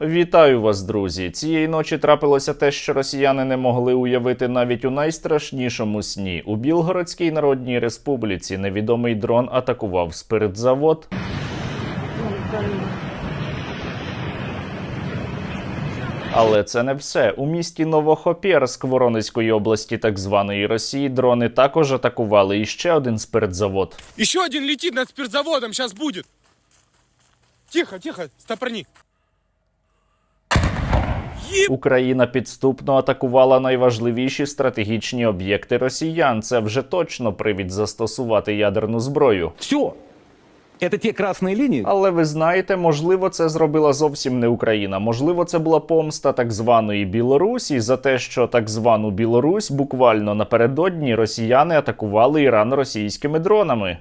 Вітаю вас, друзі! Цієї ночі трапилося те, що росіяни не могли уявити навіть у найстрашнішому сні. У Білгородській Народній Республіці невідомий дрон атакував спиртзавод. Але це не все. У місті Новохопєрськ Воронезької області, так званої Росії, дрони також атакували іще один спиртзавод. Еще один летит над спиртзаводом, сейчас будет. Тихо, тихо, стопорни. Україна підступно атакувала найважливіші стратегічні об'єкти росіян. Це вже точно привід застосувати ядерну зброю. Все. Это те красные линии, Але ви знаєте, можливо, це зробила зовсім не Україна. Можливо, це була помста так званої Білорусі за те, що так звану Білорусь буквально напередодні росіяни атакували Іран російськими дронами.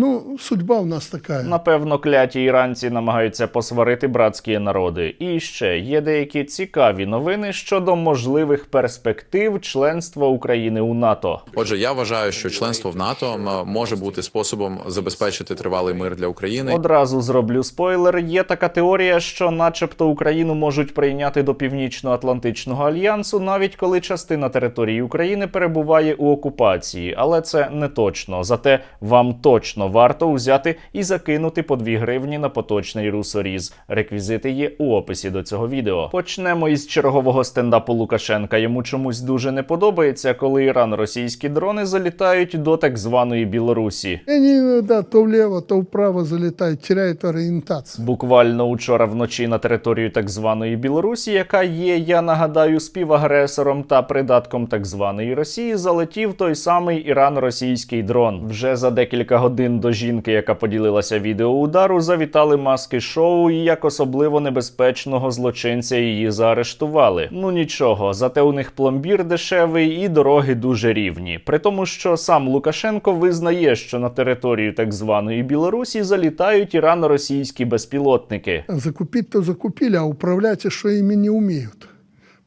Ну, судьба у нас такая. Напевно, кляті іранці намагаються посварити братські народи. І ще є деякі цікаві новини щодо можливих перспектив членства України у НАТО. Отже, я вважаю, що членство в НАТО може бути способом забезпечити тривалий мир для України. Одразу зроблю спойлер. Є така теорія, що, начебто, Україну можуть прийняти до Північно-Атлантичного альянсу, навіть коли частина території України перебуває у окупації. Але це не точно. Зате вам точно варто взяти і закинути по 2 гривні на поточний русоріз. Реквізити є у описі до цього відео. Почнемо із чергового стендапу Лукашенка. Йому чомусь дуже не подобається, коли Іран російські дрони залітають до так званої Білорусі. Они, да, то влево, то вправо залетают, теряют ориентацию. Буквально учора вночі на територію так званої Білорусі, яка є, я нагадаю, співагресором та придатком так званої Росії, залетів той самий іран-російський дрон. Вже за декілька годин до жінки, яка поділилася відео удару, завітали маски шоу і як особливо небезпечного злочинця її заарештували. Ну нічого, зате у них пломбір дешевий і дороги дуже рівні. При тому, що сам Лукашенко визнає, що на територію так званої Білорусі залітають ірано-російські безпілотники. Закупить-то закупили, а управлять что ими не умеют.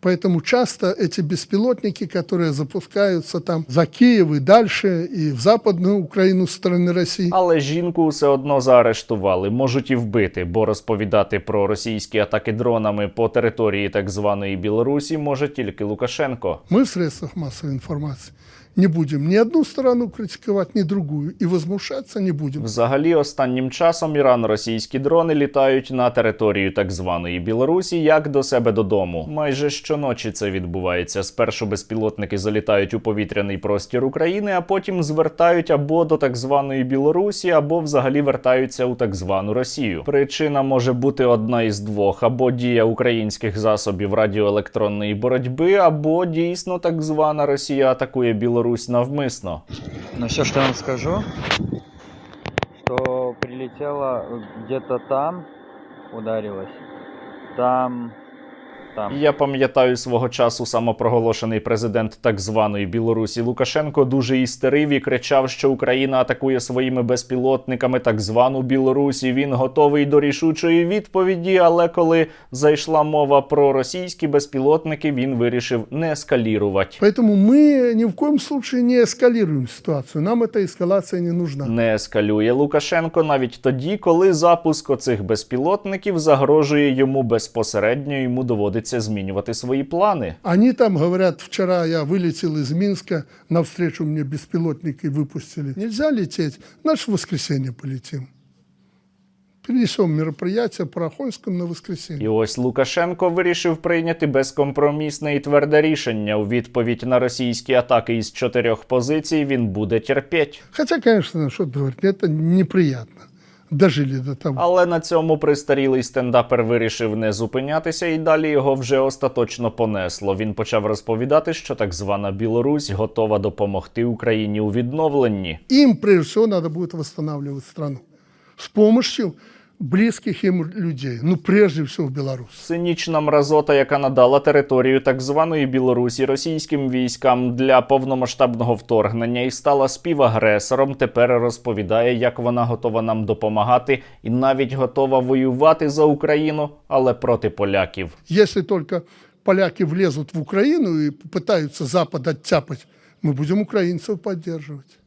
Поэтому часто эти беспилотники, которые запускаются там за Киев и дальше, и в западную Украину со стороны России, Але жінку все одно заарештували, можуть і вбити, бо розповідати про російські атаки дронами по території так званої Білорусі може тільки Лукашенко. мы в средствах массовой информации не будем ни одну сторону критиковать, ни другую, и возмущаться не будем. Взагалі, останнім часом ірано-російські дрони літають на територію так званої Білорусі, як до себе додому. Майже щоночі це відбувається. Спершу безпілотники залітають у повітряний простір України, а потім звертають або до так званої Білорусі, або взагалі вертаються у так звану Росію. Причина може бути одна із двох: або дія українських засобів радіоелектронної боротьби, або дійсно так звана Росія атакує Білорусь навмисно. Ну все, что я вам скажу, что прилетело где-то там, ударилось, там, там. Я пам'ятаю свого часу самопроголошений президент так званої Білорусі Лукашенко дуже істерив і кричав, що Україна атакує своїми безпілотниками так звану Білорусі. Він готовий до рішучої відповіді. Але коли зайшла мова про російські безпілотники, він вирішив не ескалірувати. Поэтому мы ни в коем случае не эскалируем ситуацию. Нам эта эскалация не нужна. Не ескалює Лукашенко навіть тоді, коли запуск оцих безпілотників загрожує йому безпосередньо. Йому доводиться змінювати свої плани. Они там говорят, вчера я вылетел из Минска, навстречу мне беспилотники выпустили. Нельзя лететь, значит в воскресенье полетим. Перенесем мероприятие по Охонскому на воскресенье. І ось Лукашенко вирішив прийняти безкомпромісне і тверде рішення. У відповідь на російські атаки із чотирьох позицій він буде терпеть. Хотя, конечно, что говорить, это неприятно. Дожили до того. Але на цьому пристарілий стендапер вирішив не зупинятися, і далі його вже остаточно понесло. Він почав розповідати, що так звана Білорусь готова допомогти Україні у відновленні. Їм прежде всего, треба буде восстанавливать страну. з помощью близких им людей. Ну, прежде всего, Беларусь. Цинічна мразота, яка надала територію так званої Білорусі російським військам для повномасштабного вторгнення і стала співагресором, тепер розповідає, як вона готова нам допомагати і навіть готова воювати за Україну, але проти поляків. Если только поляки влезут в Украину и попытаются Запад оттяпать, мы будем украинцев поддерживать.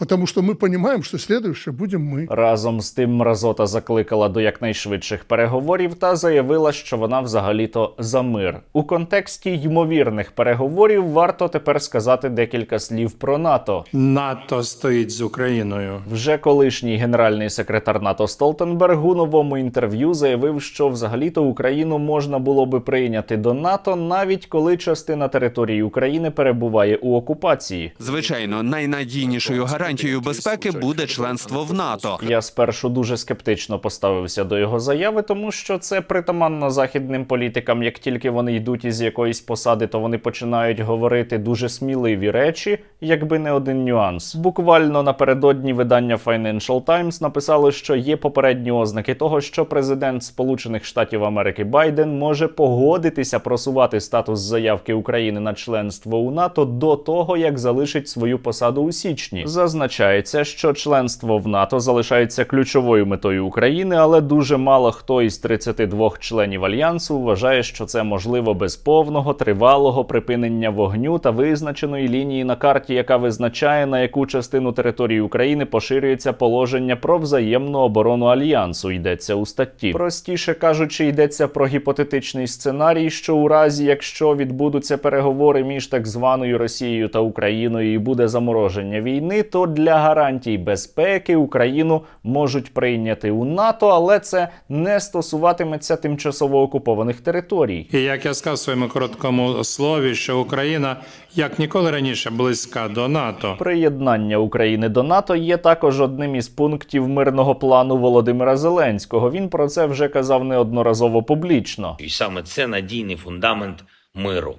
Потому что мы понимаем, что следующее будем мы. Разом з тим мразота закликала до якнайшвидших переговорів та заявила, що вона взагалі-то за мир. У контексті ймовірних переговорів варто тепер сказати декілька слів про НАТО. НАТО стоїть з Україною. Вже колишній генеральний секретар НАТО Столтенберг у новому інтерв'ю заявив, що взагалі-то Україну можна було би прийняти до НАТО, навіть коли частина території України перебуває у окупації. Звичайно, найнадійнішою гарантією безпеки буде членство в НАТО. Я спершу дуже скептично поставився до його заяви, тому що це притаманно західним політикам. Як тільки вони йдуть із якоїсь посади, то вони починають говорити дуже сміливі речі, якби не один нюанс. Буквально напередодні видання Financial Times написали, що є попередні ознаки того, що президент Сполучених Штатів Америки Байден може погодитися просувати статус заявки України на членство у НАТО до того, як залишить свою посаду у січні. Зазначається, що членство в НАТО залишається ключовою метою України, але дуже мало хто із 32 членів альянсу вважає, що це можливо без повного тривалого припинення вогню та визначеної лінії на карті, яка визначає на яку частину території України поширюється положення про взаємну оборону альянсу. Йдеться у статті. Простіше кажучи, йдеться про гіпотетичний сценарій, що у разі, якщо відбудуться переговори між так званою Росією та Україною і буде замороження війни, то для гарантій безпеки Україну можуть прийняти у НАТО, але це не стосуватиметься тимчасово окупованих територій. І як я сказав в своєму короткому слові, що Україна як ніколи раніше близька до НАТО. Приєднання України до НАТО є також одним із пунктів мирного плану Володимира Зеленського. Він про це вже казав неодноразово публічно. І саме це надійний фундамент миру,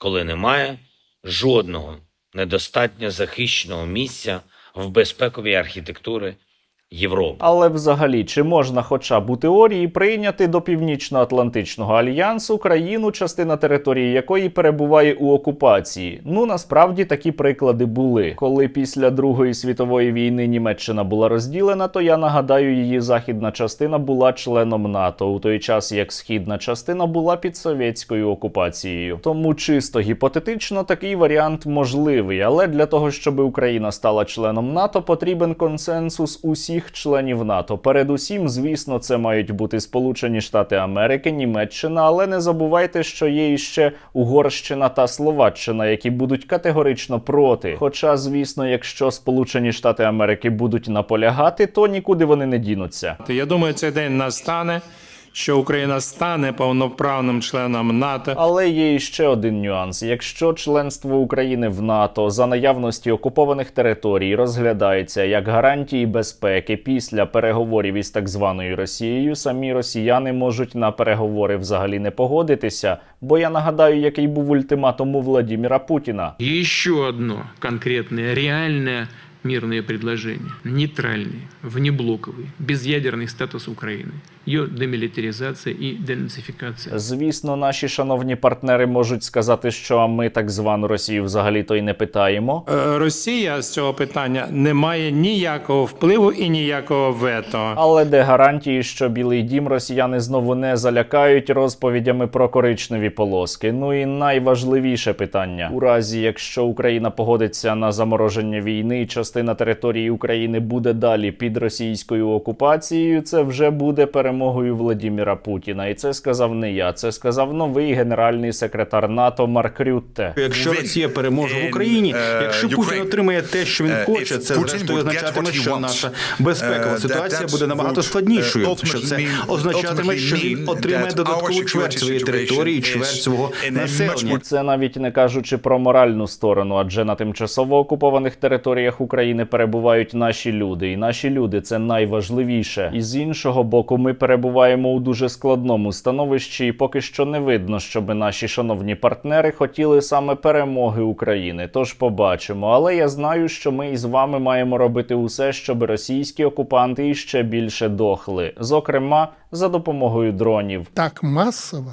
коли немає жодного недостатньо захищеного місця в безпековій архітектури Європи. Але взагалі, чи можна, хоча б у теорії, прийняти до Північно-Атлантичного альянсу країну, частина території якої перебуває у окупації? Ну насправді такі приклади були. Коли після Другої світової війни Німеччина була розділена, то я нагадаю, її західна частина була членом НАТО, у той час як східна частина була під совєтською окупацією. Тому чисто гіпотетично такий варіант можливий, але для того, щоб Україна стала членом НАТО, потрібен консенсус усіх членів НАТО. Передусім, звісно, це мають бути Сполучені Штати Америки, Німеччина, але не забувайте, що є іще Угорщина та Словаччина, які будуть категорично проти. Хоча, звісно, якщо Сполучені Штати Америки будуть наполягати, то нікуди вони не дінуться. Я думаю, цей день настане, що Україна стане повноправним членом НАТО. Але є іще один нюанс: якщо членство України в НАТО за наявності окупованих територій розглядається як гарантії безпеки після переговорів із так званою Росією, самі росіяни можуть на переговори взагалі не погодитися. Бо я нагадаю, який був ультиматум у Владіміра Путіна. И еще одно конкретное, реальное мирное предложение. Нейтральный, внеблоковый, безъядерный статус Украины. Ее демилитаризация и денацификация. Звісно, наші шановні партнери можуть сказати, що ми так звану Росію взагалі то й не питаємо. Е, Росія з цього питання не має ніякого впливу і ніякого вето. Але де гарантії, що Білий Дім росіяни знову не залякають розповідями про коричневі полоски? Ну і найважливіше питання: у разі, якщо Україна погодиться на замороження війни, частина території України буде далі під російською окупацією, це вже буде перемогою Владіміра Путіна. І це сказав не я, це сказав новий генеральний секретар НАТО Марк Рютте. Якщо Росія переможе в Україні, якщо Путін отримає те, що він хоче, це зрештою означатиме, що наша безпекова ситуація буде набагато складнішою. Що це означатиме, що він отримає додаткову чверть своєї території, чверть свого населення. Це навіть не кажучи про моральну сторону, адже на тимчасово окупованих територіях України перебувають наші люди, і наші люди це найважливіше. І з іншого боку, ми перебуваємо у дуже складному становищі, і поки що не видно, щоб наші шановні партнери хотіли саме перемоги України. Тож побачимо. Але я знаю, що ми із вами маємо робити усе, щоб російські окупанти іще більше дохли, зокрема за допомогою дронів. Так масово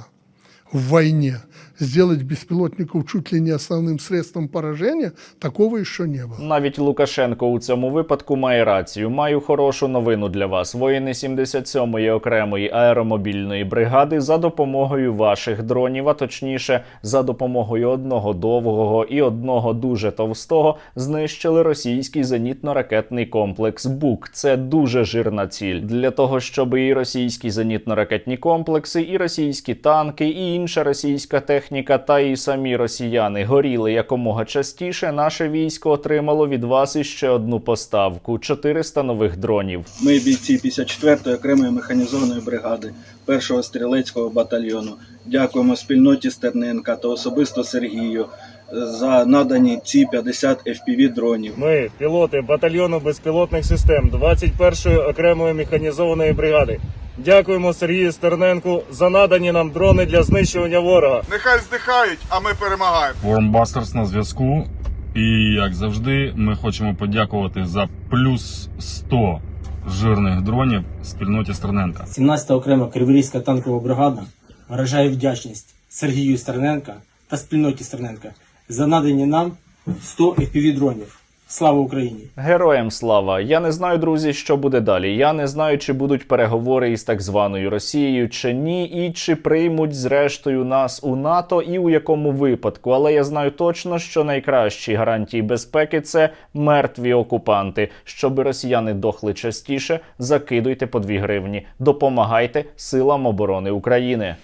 в войне сделать беспилотников чуть ли не основным средством поражения, такого еще не было. Навіть Лукашенко у цьому випадку має рацію. Маю хорошу новину для вас. Воїни 77-ї окремої аеромобільної бригади за допомогою ваших дронів, а точніше за допомогою одного довгого і одного дуже товстого, знищили російський зенітно-ракетний комплекс БУК. Це дуже жирна ціль для того, щоб і російські зенітно-ракетні комплекси, і російські танки, і інша російська техніка, та і самі росіяни горіли якомога частіше. Наше військо отримало від вас іще одну поставку 400 нових дронів. Ми бійці 54-ї окремої механізованої бригади, 1-го стрілецького батальйону. Дякуємо спільноті Стерненка та особисто Сергію за надані ці 50 FPV дронів. Ми, пілоти батальйону безпілотних систем 21-ї окремої механізованої бригади. Дякуємо Сергію Стерненку за надані нам дрони для знищування ворога. Нехай здихають, а ми перемагаємо. Вормбастерс на зв'язку. І як завжди, ми хочемо подякувати за плюс 100 жирних дронів спільноті Стерненка. 17-та окрема криворізька танкова бригада виражає вдячність Сергію Стерненка та спільноті Стерненка за надані нам 100 FPV дронів. Слава Україні! Героям слава! Я не знаю, друзі, що буде далі. Я не знаю, чи будуть переговори із так званою Росією чи ні, і чи приймуть зрештою нас у НАТО, і у якому випадку. Але я знаю точно, що найкращі гарантії безпеки це мертві окупанти. Щоб росіяни дохли частіше, закидуйте по 2 гривні. Допомагайте силам оборони України.